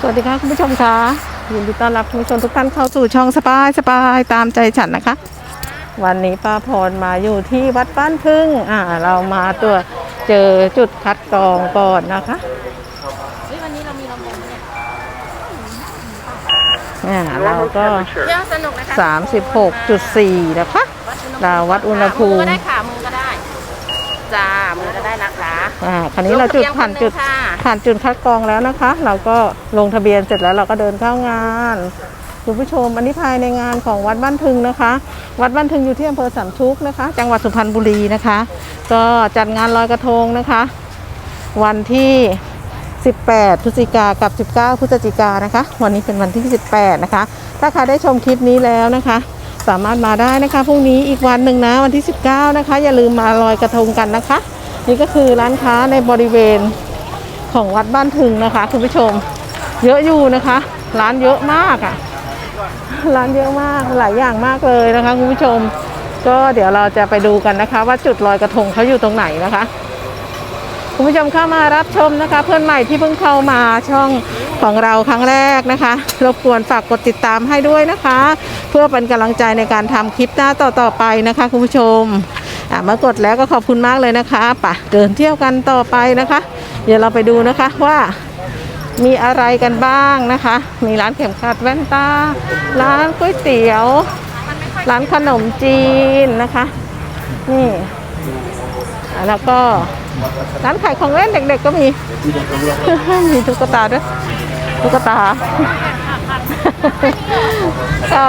สวัสดีค่ะคุณผู้ชมค่ะยินดีต้อนรับคุณผู้ชมทุกท่านเข้าสู่ช่องสปายสปายตามใจฉันนะคะ วันนี้ป้าพรมาอยู่ที่วัดบ้านพึ่งอ่าเรามาตัวจเจอจุดคัดกรองก่อนนะคะเฮ้ยวันนี้เรามีลำวงเนี่ยอ่าเราก็ เที่ยวสนุกนะคะ36.4 นะคะเราวัดอุณหภูมิมือก็ได้ค่ะมือก็ได้จ้ามือก็ได้นะคะอ่าคราวนี้เราจุดผ่านจุดลงทะเบียนคนหนึ่งค่ะผ่านจุดคัดกรองแล้วนะคะ เราก็ลงทะเบียนเสร็จแล้วเราก็เดินเข้างานคุณผู้ชมอันนี้ภายในงานของวัดบ้านทึงนะคะ วัดบ้านทึงอยู่ที่อำเภอสามชุกนะคะ จังหวัดสุพรรณบุรีนะคะ ก็จัดงานลอยกระทงนะคะ วันที่ 18 พฤศจิกากับ 19 พฤศจิกานะคะ วันนี้เป็นวันที่ 18 นะคะ ถ้าใครได้ชมคลิปนี้แล้วนะคะ สามารถมาได้นะคะพรุ่งนี้อีกวันหนึ่งนะวันที่ 19 นะคะ อย่าลืมมาลอยกระทงกันนะคะ นี่ก็คือร้านค้าในบริเวณของวัดบ้านถึงนะคะคุณผู้ชม เยอะอยู่นะคะ ร้านเยอะมากอะ่ะ ร้านเยอะมากหลายอย่างมากเลยนะคะคุณผู้ชม ก็เดี๋ยวเราจะไปดูกันนะคะ ว่าจุดลอยกระทงเขาอยู่ตรงไหนนะคะคุณผู้ชมเข้ามารับชมนะคะ เพื่อนใหม่ที่เพิ่งเข้ามาช่องของเราครั้งแรกนะคะ รบกวนฝากกดติดตามให้ด้วยนะคะ เพื่อเป็นกำลังใจในการทำคลิปหน้าต่อๆไปนะคะ คุณผู้ชม มื่อกดแล้วก็ขอบคุณมากเลยนะคะป่ะเดินเที่ยวกันต่อไปนะคะ เดี๋ยวเราไปดูนะคะว่ามีอะไรกันบ้างนะคะ มีร้านเข็มขัดแว่นตา ร้านก๋วยเตี๋ยว ร้านขนมจีนนะคะ นี่แล้วก็ร้านขายของเล่นเด็กๆก็มี มีตุ๊กตาด้วยตุ๊กตา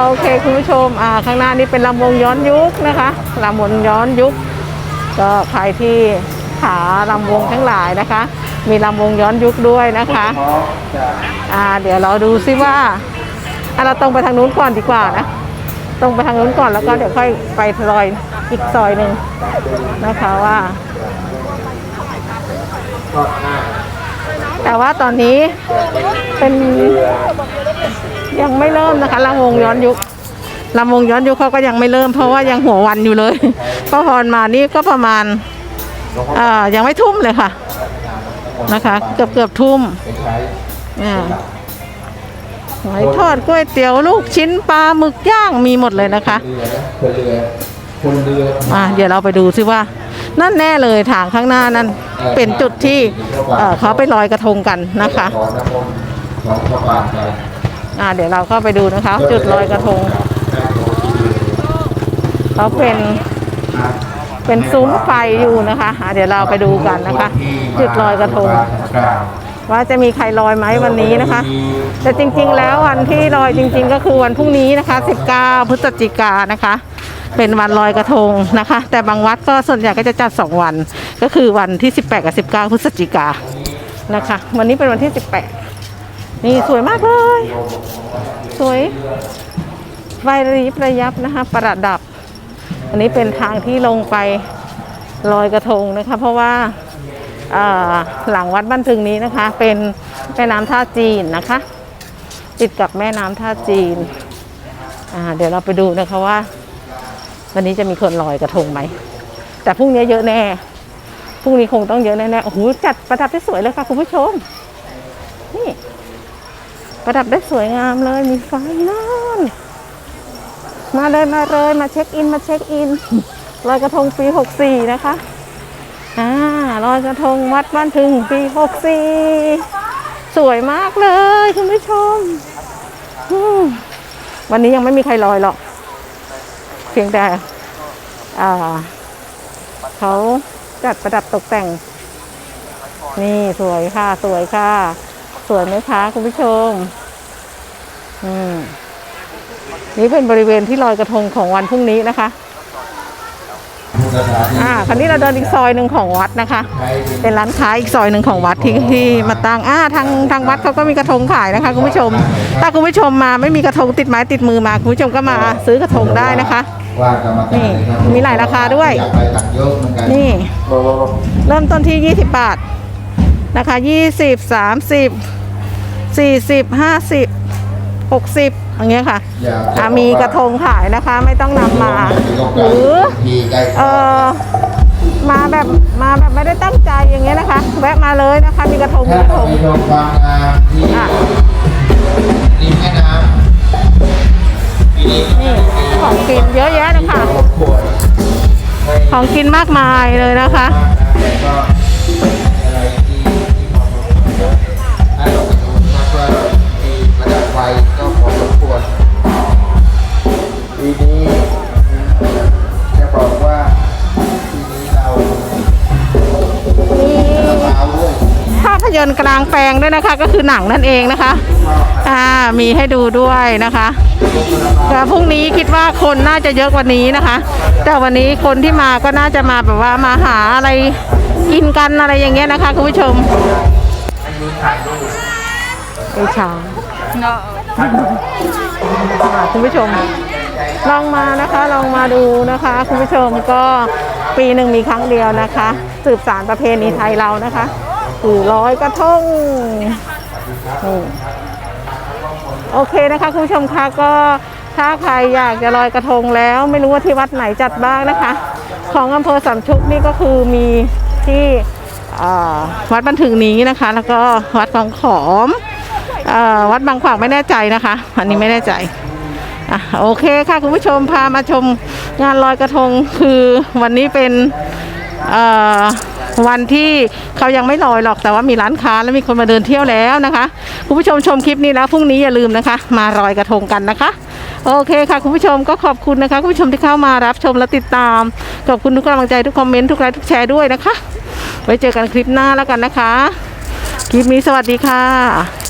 โอเคคุณผู้ชมอ่าข้างหน้านี้เป็นลำวงย้อนยุคนะคะลำวงย้อนยุค ก็ใครที่ขาลำวงทั้งหลายนะคะ มีลำวงย้อนยุคด้วยนะคะอ่าเดี๋ยวเราดูซิว่าอะเราตรงไปทางนู้นก่อนดีกว่านะ ตรงไปทางนู้นก่อนแล้วก็เดี๋ยวค่อยไปซอยอีกซอยหนึ่งนะคะว่า แต่ว่าตอนนี้เป็น ยังไม่เริ่มนะคะลำวงย้อนยุคลำวงย้อนยุคเขาก็ยังไม่เริ่ม เพราะว่ายังหัววันอยู่เลยก็พรมานี่ก็ประมาณเอ่อยังไม่ทุ่มเลยค่ะ นะคะ เกือบเกือบทุ่มอ่าหอยทอดก๋วยเตี๋ยวลูกชิ้นปลาหมึกย่างมีหมดเลยนะคะคนเรือคนเรืออ่าเดี๋ยวเราไปดูซิว่า นั่นแน่เลยทางข้างหน้านั่นเป็นจุดที่เขาไปลอยกระทงกันนะคะ อ่าเดี๋ยวเราก็ไปดูนะคะ จุดลอยกระทงเขาเป็นเป็นซุ้มไฟอยู่นะคะอ่าเดี๋ยวเราไปดูกันนะคะ จุดลอยกระทง ว่าจะมีใครลอยไหมวันนี้นะคะ แต่จริงๆแล้ววันที่ลอยจริง ๆ ก็คือวันพรุ่งนี้นะคะ 19 พฤศจิกานะคะ เป็นวันลอยกระทงนะคะ แต่บางวัดก็ส่วนใหญ่ก็จะจัด 2 วัน ก็คือวันที่ 18 กับ 19 พฤศจิกานะคะ วันนี้เป็นวันที่ 18 นี่สวยมากเลย สวยไฟรีบระยับนะคะ ประดับ อันนี้เป็นทางที่ลงไปลอยกระทงนะคะ เพราะว่าหลังวัดบ้านพึงนี้นะคะ เป็นแม่น้ำท่าจีนนะคะ ติดกับแม่น้ำท่าจีน เดี๋ยวเราไปดูนะคะว่า วันนี้จะมีคนลอยกระทงไหม แต่พรุ่งนี้เยอะแน่พรุ่งนี้คงต้องเยอะแน่ๆโอ้โหจัดประดับได้สวยเลยค่ะคุณผู้ชมนี่ ประดับได้สวยงามเลย มีไฟนั่นมาเลยมาเลยมาเช็คอินมาเช็คอินลอยกระทงปี 64 นะคะ อ่าลอยกระทงวัดบ้านถึงปี 64 สวยมากเลยคุณผู้ชม วันนี้ยังไม่มีใครลอยหรอก เพียงแต่ อ่า เขาจัดประดับตกแต่ง นี่สวยค่ะ สวยค่ะ สวยไหมคะคุณผู้ชมอืมนี่เป็นบริเวณที่ลอยกระทงของวันพรุ่งนี้นะคะ อ่า คราวนี้เราเดินอีกซอยหนึ่งของวัดนะคะ เป็นร้านค้าอีกซอยหนึ่งของวัดที่ที่มาตั้ง อ่า ทางทางวัดเขาก็มีกระทงขายนะคะคุณผู้ชม ถ้าคุณผู้ชมมาไม่มีกระทงติดไม้ติดมือมาคุณผู้ชมก็มาซื้อกระทงได้นะคะ นี่ มีหลายราคาด้วยอยากไปตักยกเหมือ นกันนี่เริ่มต้นที่20บาทนะคะ20 30 40 50 60อย่างเงี้ยค่ะอยากจอะมีกระทงขายนะคะไม่ต้องนำมา หรือทีใกล้เออมาแบบมาแบบไม่ได้ตั้งใจอย่างเงี้ยนะคะ แวะมาเลยนะคะ มีกระทงมีถ้ากระทงไปชมความงามที่อะริมแม่น้ำปีนี้นี่ของกินเยอะแยะเลยค่ะรบกวนให้ของกินมากมายเลยนะคะ นตร์กลางแปลงด้วยนะคะ ก็คือหนังนั่นเองนะคะอ่ามีให้ดูด้วยนะคะแต่พรุ่งนี้คิดว่าคนน่าจะเยอะกว่านี้นะคะ แต่วันนี้คนที่มาก็น่าจะมาแบบว่ามาหาอะไรกินกันอะไรอย่างเงี้ยนะคะคุณผู้ชมไอช้างอ่าคุณผู้ชม ลองมานะคะลองมาดูนะคะ คุณผู้ชมก็ปีหนึ่งมีครั้งเดียวนะคะ สืบสารประเพณีไทยเรานะคะ คือร้อยกระทงนี่โอเคนะคะคุณผู้ชมคะก็ถ้าใครอยากจะลอยกระทงแล้ว ไม่รู้ว่าที่วัดไหนจัดบ้างนะคะ ของอำเภอสามชุกนี่ก็คือมีที่วัดบันถึงนี้นะคะ แล้วก็วัดของขอมอวัดบางขวางไม่แน่ใจนะคะ อันนี้ไม่แน่ใจอะโอเคค่ะคุณผู้ชมพามาชมงานลอยกระทงคือวันนี้เป็นเอ่อ วันที่เขายังไม่ลอยหรอกแต่ว่ามีร้านค้าและมีคนมาเดินเที่ยวแล้วนะคะคุณผู้ชมชมคลิปนี้แล้วพรุ่งนี้อย่าลืมนะคะ มารอยกระทงกันนะคะ โอเคค่ะคุณผู้ชมก็ขอบคุณนะคะคุณผู้ชมที่เข้ามารับชมและติดตามขอบคุณทุกกำลังใจทุกคอมเมนต์ทุกไลค์ทุกแชร์ด้วยนะคะ ไว้เจอกันคลิปหน้าแล้วกันนะคะ คลิปนี้สวัสดีค่ะ